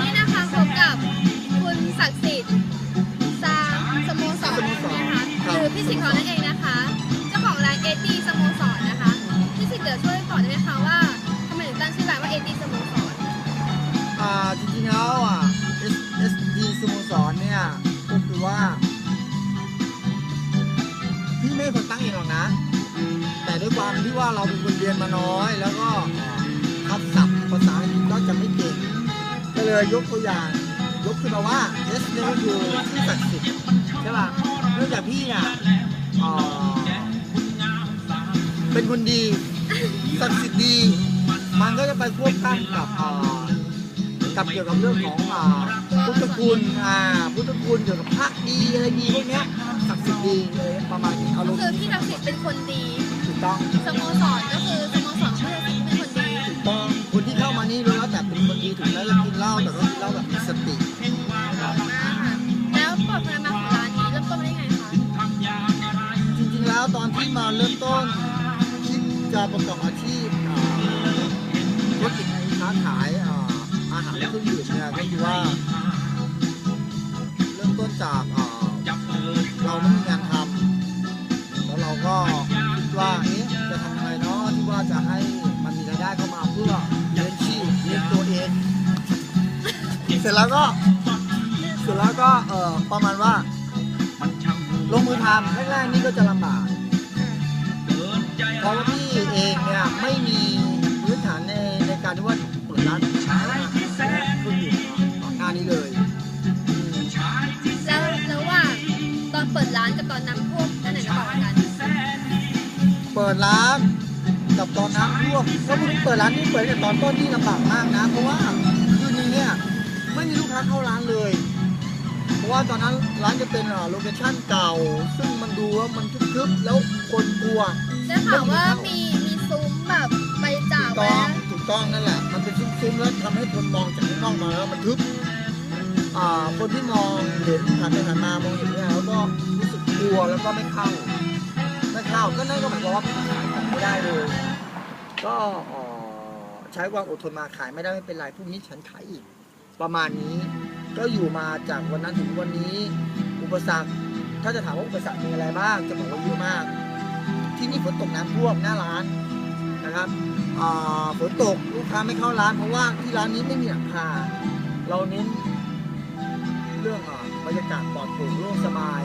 นี่นะคะพบกับคุณศักดิ์สิทธิ์ซางสโมสรนะคะหรือพี่สิทธิ์เขานั่นเองนะคะ เจ้าของร้านเอดีสโมสรนะคะ พี่สิทธิ์เดี๋ยวช่วยบอกได้ไหมคะว่าทำไมถึงตั้งชื่อร้านว่าเอดีสโมสรอ่าจริงๆแล้วอะ S S D สโมสรเนี่ยก็คือว่าพี่ไม่ได้คนตั้งเองหรอกนะ แต่ด้วยความที่ว่าเราเป็นคนเรียนมาน้อยแล้วก็ ยยกตัวอย่าง ยกขึ้นมาว่า S เนี่ยก็คือชื่อศักดิ์สิทธิ์ใช่ป่ะเนื่องจากพี่เนี่ยอ่าเป็นคนดีศักดิ์สิทธิ์ดี มันก็จะไปควบข้ามกับอ่ากับเกี่ยวกับเรื่องของอ่าพุทธคุณอ่าพุทธคุณเกี่ยวกับพระดีอะไรดีพวกเนี้ยศักดิ์สิทธิ์ดีเลยประมาณนี้อารมณ์คือพี่ศักดิ์สิทธิ์เป็นคนดีถูกต้องสโมสรก็ มาเริ่มต้นที่จะประกอบอาชีพอ่าธุรกิจค้าขายอ่าอาหารและเครื่องดื่มเนี่ยก็คือว่า เริ่มต้นจากอ่าเราไม่มีงานทำแล้วเราก็คิดว่าเอ๊ะจะทำยังไงเนาะที่ว่าจะให้มันมีรายได้เข้ามาเพื่อเลี้ยงชีพเลี้ยงตัวเองเสร็จแล้วก็เสร็จแล้วก็เออประมาณว่าลงมือทำ อนเปิดร้านกับตอนน้ำท่วมอันไหนลำบากกว่ากันเปิดร้านกับตอนน้ำท่วมก็พูดถึงเปิดร้านนี่เปิดแต่ตอนต้นนี่ลำบากมากนะ เพราะว่าคืนนึงเนี่ยไม่มีลูกค้าเข้าร้านเลย เพราะว่าตอนนั้นร้านจะเป็นโลเคชั่นเก่า ซึ่งมันดูว่ามันทึบๆแล้วคนกลัวได้ข่าวว่ามีมีซุ้มแบบใบจากถูกไว้ต้องถูกต้องนั่นแหละ มันเป็นซุ้มๆแล้วทำให้คนมองจากข้างนอกมาแล้วมันทึบอ่าคนที่มองเห็นผ่านไปผ่านมามองเห็น รู้สึกกลัวแล้วก็ไม่เข้าไม่เข้าก็นั่นก็หมายความว่าขายของไม่ได้เลย ก็ใช้ความอดทนมาขายไม่ได้ไม่เป็นไรพรุ่งนี้ฉันขายอีก ประมาณนี้ก็อยู่มาจากวันนั้นถึงวันนี้ อุปสรรค ถ้าจะถามว่าอุปสรรคมีอะไรบ้างจะบอกว่าเยอะมาก ที่นี่ฝนตกน้ำท่วมหน้าร้านนะครับฝนตกลูกค้าไม่เข้าร้าน เพราะว่าที่ร้านนี้ไม่มีหลังคาเราเน้นเรื่องอ่าบรรยากาศปลอดโปร่งโล่งสบาย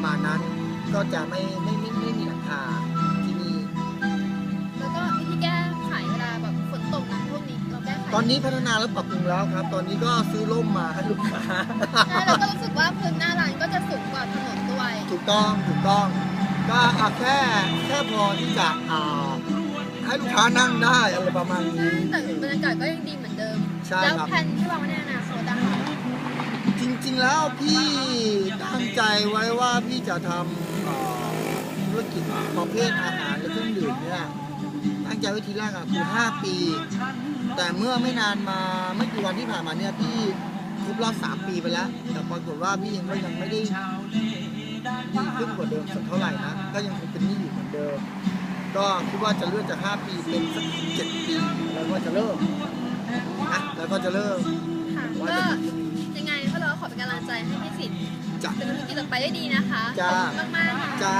ประมาณนั้น ก็จะไม่ไม่ไม่ไม่มีหลังคาที่นี่แล้วก็วิธีแก้ไขเวลาแบบฝนตกน้ำท่วมนี้เราแก้ไขตอนนี้พัฒนาและปรับปรุงแล้วครับ ตอนนี้ก็ซื้อร่มมาให้ลูกค้าใช่แล้วก็รู้สึกว่าพื้นหน้าร้านก็จะสูงกว่าถนนด้วยถูกต้องถูกต้อง ก็อะแค่แค่พอที่จะอ่าให้ลูกค้านั่งได้อะไรประมาณนี้แต่บรรยากาศก็ยังดีเหมือนเดิม ใช่แล้วครับ แผนที่วางไว้ในอนาคตอะค่ะจ ริงๆแล้วพี่ตั้งใจไว้ว่าพี่จะทำเอ่อธุรกิจประเภทอาหารและเครื่องดื่มเนี่ยตั้งใจไว้ทีแรกอะคือ5ปี แต่เมื่อไม่นานมาไม่กี่วันที่ผ่านมาเนี่ยพี่ครบรอบ3ปีไปแล้ว แต่ปรากฏว่าพี่ยังก็ยังไม่ได้ดีขึ้นกว่าเดิมสักเท่าไหร่นะก็ยังคงเป็นหนี้อยู่เหมือนเดิม ก็คิดว่าจะเลื่อนจาก 5 ปีเป็นสัก7ปี แล้วก็จะเริ่มนะแล้วก็จะเริ่มค่ะว่าก็จะยังไงพวก เราขอเป็นกำลังใจให้พี่สิทธิ์จะเป็นธุรกิจต่อไปได้ดีนะคะจ้าขอบคุณมากๆค่ะ จ้า